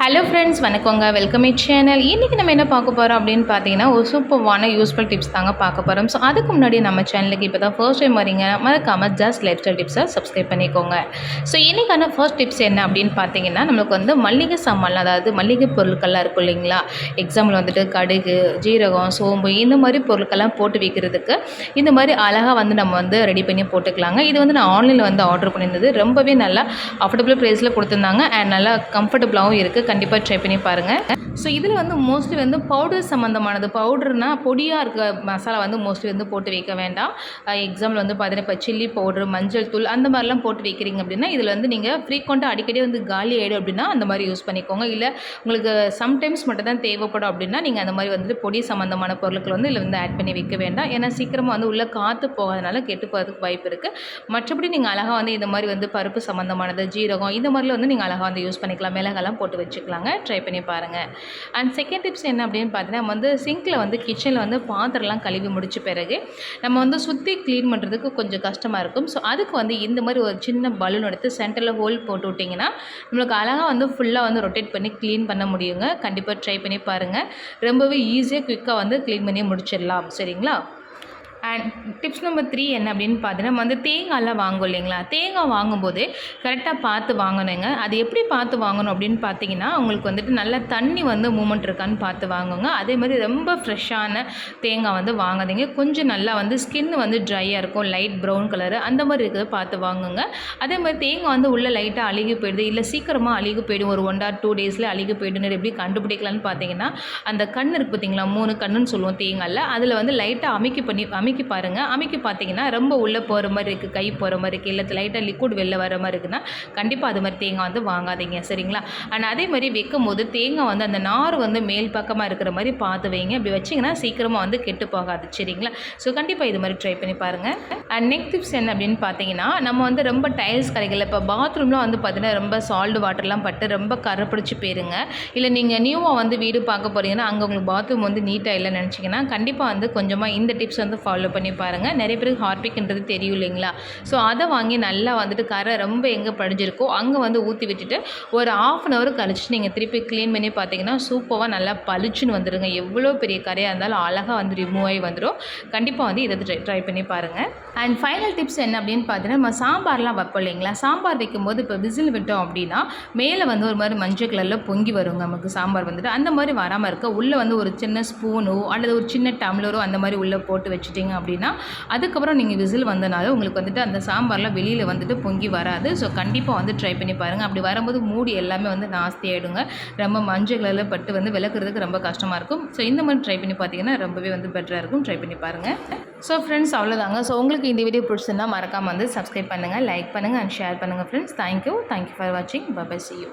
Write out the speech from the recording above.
Hello friends வணக்கங்க. Welcome it channel இன்றைக்கி நம்ம என்ன பார்க்க போகிறோம் அப்படின்னு பார்த்தீங்கன்னா ஒரு சூப்பர்வான யூஸ்ஃபுல் டிப்ஸ் தாங்க பார்க்க போகிறோம் ஸோ அதுக்கு முன்னாடி நம்ம சேனலுக்கு இப்போ தான் ஃபர்ஸ்ட் டைம் வரீங்க மறக்காமல் ஜஸ்ட் லைஃப் ஸ்டைல் டிப்ஸை சப்ஸ்கிரைப் பண்ணிக்கோங்க. ஸோ இன்றைக்கான ஃபர்ஸ்ட் டிப்ஸ் என்ன அப்படின்னு பார்த்தீங்கன்னா நம்மளுக்கு வந்து மல்லிகை சாமான் அதாவது மல்லிகை பொருட்கள்லாம் இருக்கும் இல்லைங்களா? எக்ஸாம்பிள் வந்துட்டு கடுகு ஜீரகம் சோம்பு இந்த மாதிரி பொருட்கள்லாம் போட்டு வைக்கிறதுக்கு இந்த மாதிரி அழகாக வந்து நம்ம வந்து ரெடி பண்ணி போட்டுக்கலாங்க. இது வந்து நான் ஆன்லைனில் வந்து ஆர்டர் பண்ணியிருந்தது. ரொம்பவே நல்லா அஃபோர்டபுள் ப்ரைஸில் கொடுத்துருந்தாங்க. அண்ட் நல்லா கம்ஃபர்டபுளாகவும் இருக்குது கண்டிப்பாக ட்ரை பண்ணி பாருங்கள் ஸோ இதில் வந்து மோஸ்ட்லி வந்து பவுடர் சம்மந்தமானது பவுடர்னா பொடியாக இருக்க மசாலா வந்து மோஸ்ட்லி வந்து போட்டு வைக்க வேண்டாம். எக்ஸாம்பிள் வந்து பார்த்தீங்கன்னா இப்போ சில்லி பவுடர் மஞ்சள் தூள் அந்த மாதிரிலாம் போட்டு வைக்கிறீங்க அப்படின்னா இதில் வந்து நீங்கள் ஃப்ரீக்வெண்ட்டாக அடிக்கடி வந்து காலி ஆகிடும் அப்படின்னா அந்த மாதிரி யூஸ் பண்ணிக்கோங்க. இல்லை உங்களுக்கு சம்டைம்ஸ் மட்டும் தான் தேவைப்படும் அப்படின்னா நீங்கள் அந்த மாதிரி வந்துட்டு பொடி சம்மந்தமான பொருட்கள் வந்து இதில் வந்து ஆட் பண்ணி வைக்க வேண்டாம். ஏன்னா சீக்கிரமாக வந்து உள்ளே காற்று போகாதனால கெட்டு போகிறதுக்கு வாய்ப்பு இருக்குது மற்றபடி நீங்கள் அழகாக வந்து இந்த மாதிரி வந்து பருப்பு சம்மந்தமானது ஜீரகம் இந்த மாதிரிலாம் வந்து நீங்கள் அழகாக வந்து யூஸ் பண்ணிக்கலாம். மிளகெல்லாம் போட்டு வச்சுக்கலாங்க. ட்ரை பண்ணி பாருங்கள் அண்ட் செகண்ட் டிப்ஸ் என்ன அப்படின்னு பார்த்தீங்கன்னா நம்ம வந்து சிங்கில் வந்து கிச்சனில் வந்து பாத்திரம்லாம் கழுவி முடிச்ச பிறகு நம்ம வந்து சுற்றி க்ளீன் பண்ணுறதுக்கு கொஞ்சம் கஷ்டமாக இருக்கும். ஸோ அதுக்கு வந்து இந்த மாதிரி ஒரு சின்ன பலூன் எடுத்து சென்டரில் ஹோல் போட்டு விட்டிங்கன்னா நம்மளுக்கு அழகாக வந்து ஃபுல்லாக வந்து ரொட்டேட் பண்ணி க்ளீன் பண்ண முடியுங்க. கண்டிப்பாக ட்ரை பண்ணி பாருங்கள் ரொம்பவே ஈஸியாக குயிக்காக வந்து க்ளீன் பண்ணி முடிச்சிடலாம். சரிங்களா? அண்ட் டிப்ஸ் நம்பர் த்ரீ என்ன அப்படின்னு பார்த்தீங்கன்னா நம்ம வந்து தேங்காய்லாம் வாங்கும் இல்லைங்களா? தேங்காய் வாங்கும்போது கரெக்டாக பார்த்து வாங்கணுங்க. அது எப்படி பார்த்து வாங்கணும் அப்படின்னு பார்த்தீங்கன்னா உங்களுக்கு வந்துட்டு நல்ல தண்ணி வந்து மூமெண்ட் இருக்கான்னு பார்த்து வாங்குங்க. அதே மாதிரி ரொம்ப ஃப்ரெஷ்ஷான தேங்காய் வந்து வாங்காதீங்க. கொஞ்சம் நல்லா வந்து ஸ்கின் வந்து ட்ரையாக இருக்கும். லைட் ப்ரௌன் கலரு அந்த மாதிரி இருக்கிறத பார்த்து வாங்குங்க. அதே மாதிரி தேங்காய் வந்து உள்ளே லைட்டாக அழுகி போயிடுது. இல்லை சீக்கிரமாக அழுகி போயிடும். ஒரு ஒன் ஆர் டூ டேஸில் அழுகி போயிடுன்னு எப்படி கண்டுபிடிக்கலான்னு பார்த்தீங்கன்னா அந்த கண் இருக்குது பார்த்தீங்களா? மூணு கண்ணுன்னு சொல்லுவோம் தேங்காயில். அதில் வந்து லைட்டாக அமைக்கி பண்ணி அமைக்க அமைக்கி பாருங்கள் அமைக்கி பார்த்தீங்கன்னா ரொம்ப உள்ளே போகிற மாதிரி இருக்குது கை போகிற மாதிரி இருக்குது இல்லை லைட்டாக லிக்விட் வெளில வர மாதிரி இருக்குன்னா கண்டிப்பாக அது மாதிரி தேங்காய் வந்து வாங்காதீங்க. சரிங்களா? அண்ட் அதே மாதிரி வைக்கும் போது தேங்காய் வந்து அந்த நார் வந்து மேல் பக்கமாக இருக்கிற மாதிரி பார்த்து வைங்க. அப்படி வச்சிங்கன்னா சீக்கிரமாக வந்து கெட்டு போகாது. சரிங்களா? ஸோ கண்டிப்பாக இது மாதிரி ட்ரை பண்ணி பாருங்கள் அண்ட் நெக்ஸ்ட் டிப்ஸ் என்ன அப்படின்னு பார்த்தீங்கன்னா நம்ம வந்து ரொம்ப டைல்ஸ் கடைகள் இப்போ பாத்ரூம்லாம் வந்து பார்த்தீங்கன்னா ரொம்ப சால்டு வாட்டர்லாம் பட்டு ரொம்ப கரை பிடிச்சி போயிருங்க. இல்லை நீங்கள் நியூவாக வந்து வீடு பார்க்க போகிறீங்கன்னா அங்கே உங்களுக்கு பாத்ரூம் வந்து நீட்டாக இல்லைன்னு நினச்சிங்கன்னா கண்டிப்பாக வந்து கொஞ்சமாக இந்த டிப்ஸ் வந்து ஃபாலோ ஃபாலோ பண்ணி பாருங்கள் நிறைய பேருக்கு ஹார்பிக்ன்றது தெரியும் இல்லைங்களா? ஸோ அதை வாங்கி நல்லா வந்துட்டு கரை ரொம்ப எங்கே படிஞ்சிருக்கோ அங்கே வந்து ஊற்றி விட்டுட்டு ஒரு ஆஃப் அன் ஹவர் கழிச்சு நீங்கள் திருப்பி க்ளீன் பண்ணி பார்த்தீங்கன்னா சூப்பராக நல்லா பளிச்சுன்னு வந்துடுங்க எவ்வளோ பெரிய கரையாக இருந்தாலும் அழகாக வந்து ரிமூவ் ஆகி வந்துடும் கண்டிப்பாக வந்து இதை ட்ரை ட்ரை பண்ணி பாருங்கள் அண்ட் ஃபைனல் டிப்ஸ் என்ன அப்படின்னு பார்த்தீங்கன்னா நம்ம சாம்பார்லாம் வைப்போம் இல்லைங்களா? சாம்பார் வைக்கும்போது இப்போ விசில் விட்டோம் அப்படின்னா மேலே வந்து ஒரு மாதிரி மஞ்சள் கலரில் பொங்கி வருங்க நமக்கு சாம்பார் வந்துட்டு. அந்த மாதிரி வராமல் இருக்க உள்ளே வந்து ஒரு சின்ன ஸ்பூனோ அல்லது ஒரு சின்ன டம்ளரோ அந்த மாதிரி உள்ளே போட்டு வச்சுட்டிங்க அப்படின்னா அதுக்கப்புறம் நீங்கள் விசில் வந்தனால உங்களுக்கு வந்துட்டு அந்த சாம்பார்லாம் வெளியில் வந்துட்டு பொங்கி வராது. ஸோ கண்டிப்பாக வந்து ட்ரை பண்ணி பாருங்கள் அப்படி வரும்போது மூடி எல்லாமே வந்து நாஸ்தி ஆகிடுங்க ரொம்ப மஞ்சள் கலரில் பட்டு வந்து விளக்குறதுக்கு ரொம்ப கஷ்டமாக இருக்கும். ஸோ இந்த மாதிரி ட்ரை பண்ணி பார்த்தீங்கன்னா ரொம்பவே வந்து பெட்டராக இருக்கும். ட்ரை பண்ணி பாருங்கள் ஸோ ஃப்ரெண்ட்ஸ் அவ்வளோதாங்க ஸோ உங்களுக்கு இந்த வீடியோ பிடிச்சிருந்தால் மறக்காமல் வந்து சப்ஸ்கிரைப் பண்ணுங்கள் லைக் பண்ணுங்கள் அண்ட் ஷேர் பண்ணுங்கள் friends thank you thank you for வாட்சிங் பபை சி யூ